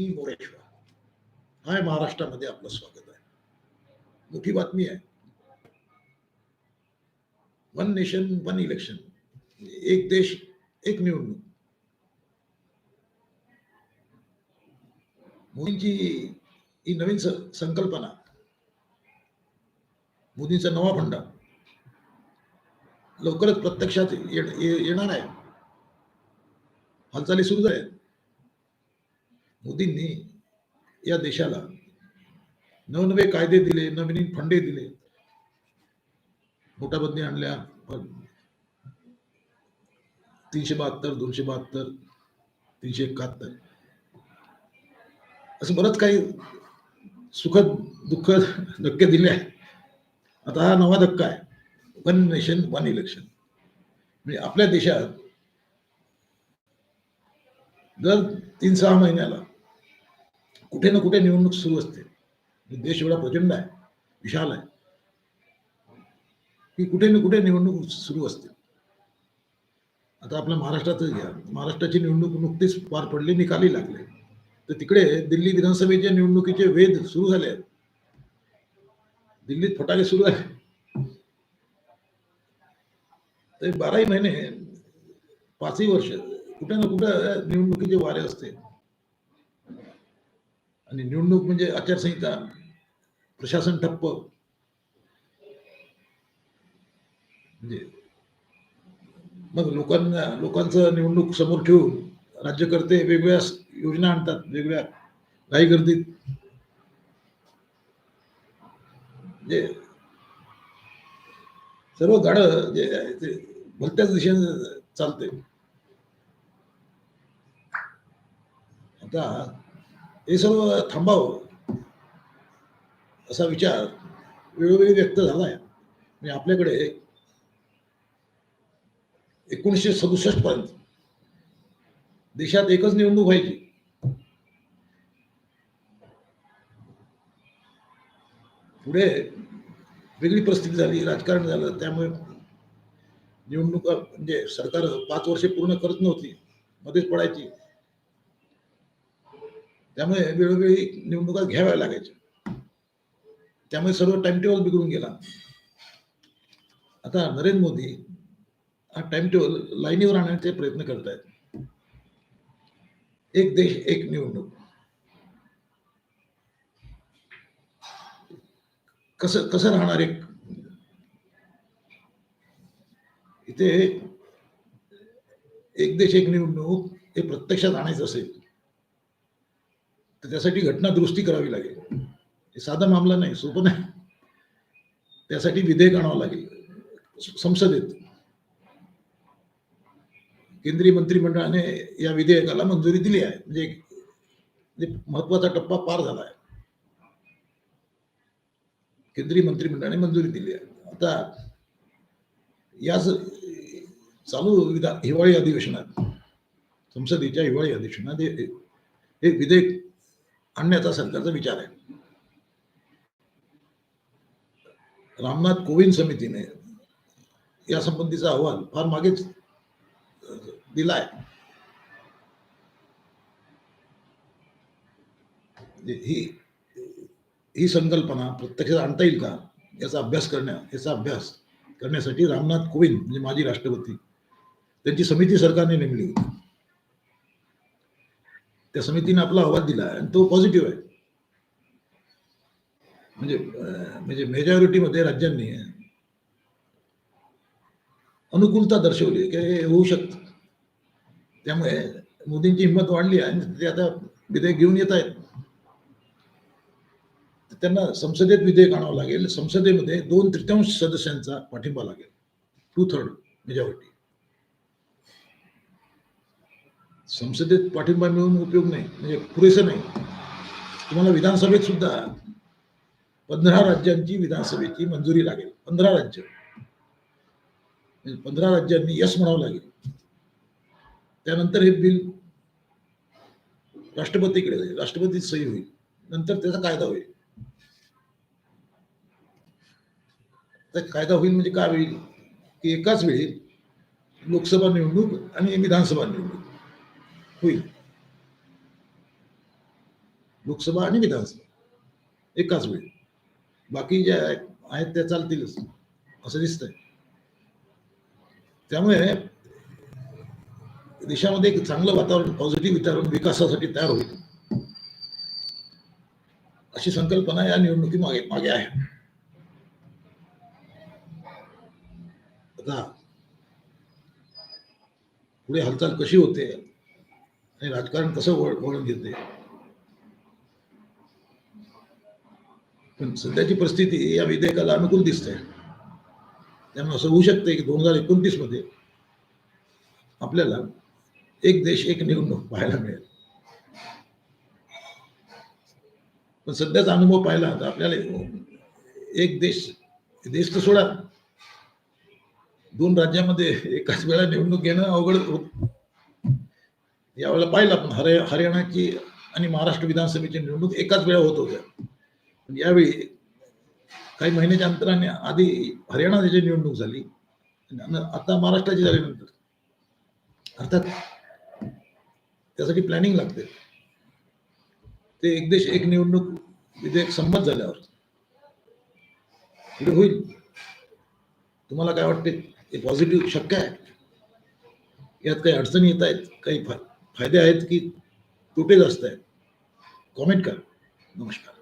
मी मोरेश्वर. हाय महाराष्ट्रामध्ये आपलं स्वागत आहे. मोठी बातमी आहे. वन नेशन वन इलेक्शन एक देश एक निवडणूक. मोदींची ही नवीन संकल्पना. मोदींचा नवा फंडा. लवकरच प्रत्यक्षात ये- येणार आहे. हालचाली सुरू झाल्या मोदींनी या देशाला नवनवे कायदे दिले नवीन फंडे दिले. नोटाबंदी आणल्या पण तीनशे बहात्तर दोनशे बहात्तर तीनशे एकाहत्तर. असं बरंच काही सुखद दुःख धक्के दिले आहेत. आता हा नवा धक्का आहे. वन नेशन वन इलेक्शन म्हणजे आपल्या देशात दर तीन सहा महिन्याला कुठे ना कुठे निवडणूक सुरू असते. देश एवढा प्रचंड आहे, विशाल आहे. की कुठे ना कुठे निवडणूक सुरू असते. आता आपल्या महाराष्ट्रातच घ्या. महाराष्ट्राची निवडणूक नुकतीच पार पडली निकाली लागले. तर तिकडे दिल्ली विधानसभेच्या निवडणुकीचे वेध सुरू झाले आहेत. दिल्लीत फटाके सुरू आहे तर बाराही महिने, पाचही वर्ष, कुठे ना कुठे निवडणुकीचे वारे असते. आणि निवडणूक म्हणजे आचारसंहिता प्रशासन ठप्प. म्हणजे मग लोकांना लोकांचं निवडणूक समोर ठेवून राज्यकर्ते वेगवेगळ्या योजना आणतात वेगवेगळ्या घाई गर्दीत. म्हणजे सर्व गाडं जे ते भलत्याच दिशेने चालते आता हे सर्व थांबावं असा विचार वेळोवेळी व्यक्त झाला आहे म्हणजे आपल्याकडे एकोणीसशे सदुसष्ट पर्यंत देशात एकच निवडणूक व्हायची. पुढे वेगळी परिस्थिती झाली राजकारण झालं त्यामुळे निवडणुका म्हणजे सरकार पाच वर्षे पूर्ण करत नव्हती मध्येच पडायची. त्यामुळे वेळोवेळी निवडणुका घ्याव्या लागायच्या. त्यामुळे सर्व टाइम टेबल बिघडून गेला. आता नरेंद्र मोदी हा टाइम टेबल लाईनीवर आणण्याचे प्रयत्न करत आहेत एक देश एक निवडणूक. कसं कसं राहणार एक? इथे एक देश एक निवडणूक हे प्रत्यक्षात आणायचं असेल. तर त्यासाठी घटना दुरुस्ती करावी लागेल. हे साधा मामला नाही सोपं नाही. त्यासाठी विधेयक आणावं लागेल संसदेत. केंद्रीय मंत्रिमंडळाने या विधेयकाला मंजुरी दिली आहे. म्हणजे, म्हणजे महत्त्वाचा टप्पा पार झाला आहे. केंद्रीय मंत्रिमंडळाने मंजुरी दिली आहे. आता याच चालू विधान हिवाळी अधिवेशनात संसदेच्या हिवाळी अधिवेशनात हे विधेयक आणण्याचा सरकारचा विचार आहे. रामनाथ कोविंद समितीने या संबंधीचा अहवाल फार मागेच दिलाय. म्हणजे ही ही संकल्पना प्रत्यक्षात आणता येईल का? याचा अभ्यास करण्या याचा अभ्यास करण्यासाठी रामनाथ कोविंद म्हणजे माजी राष्ट्रपती त्यांची समिती सरकारने नेमली होती. त्या समितीने आपला अहवाल दिला आणि तो पॉझिटिव्ह आहे. म्हणजे म्हणजे मेजॉरिटीमध्ये राज्यांनी अनुकूलता दर्शवली की हे होऊ शकतं. त्यामुळे मोदींची हिंमत वाढली आहे आणि ते आता विधेयक घेऊन येत आहेत. त्यांना संसदेत विधेयक आणावं लागेल. संसदेमध्ये दोन तृतीयांश सदस्यांचा पाठिंबा लागेल. टू थर्ड मेजॉरिटी संसदेत पाठिंबा मिळून उपयोग नाही म्हणजे पुरेसं नाही. तुम्हाला विधानसभेत सुद्धा पंधरा राज्यांची विधानसभेची मंजुरी लागेल पंधरा राज्य. पंधरा राज्यांनी यश म्हणावं लागेल. त्यानंतर हे बिल राष्ट्रपतीकडे जाईल राष्ट्रपती सही होईल नंतर त्याचा कायदा होईल. तर कायदा होईल म्हणजे काय होईल? की एकाच वेळी लोकसभा निवडणूक आणि विधानसभा निवडणूक. होईल लोकसभा आणि विधानसभा एकाच वेळी. बाकी ज्या आहेत त्या चालतीलच असं दिसतंय. त्यामुळे देशामध्ये एक चांगलं वातावरण पॉझिटिव्ह वातावरण विकासासाठी तयार होईल. अशी संकल्पना या निवडणुकी मागे मागे आहे. आता पुढे हालचाल कशी होते आणि राजकारण कसं वळून वळण घेते? पण सध्याची परिस्थिती या विधेयकाला अनुकूल दिसते त्यामुळे असं होऊ शकते की दोन हजार एकोणतीसमध्ये आपल्याला एक देश एक निवडणूक पाहायला मिळेल. पण सध्याचा अनुभव पाहिला तर आपल्याला एक देश देश तर सोडा. दोन राज्यामध्ये एकाच वेळा निवडणूक घेणं अवघड होत यावेळेला पाहिलं आपण हर हरियाणाची आणि महाराष्ट्र विधानसभेची निवडणूक एकाच वेळा होत होत्या. पण यावेळी काही महिन्याच्या अंतराने आधी हरियाणाची निवडणूक झाली आता महाराष्ट्राची झाल्यानंतर अर्थात त्यासाठी प्लॅनिंग लागते. ते एक देश एक निवडणूक विधेयक संमत झाल्यावर. पुढे होईल. तुम्हाला काय वाटते? हे पॉझिटिव्ह शक्य आहे? यात काही अडचणी येत आहेत? काही फा फायदे आहेत की तोटे जास्त आहेत? कॉमेंट करा. नमस्कार.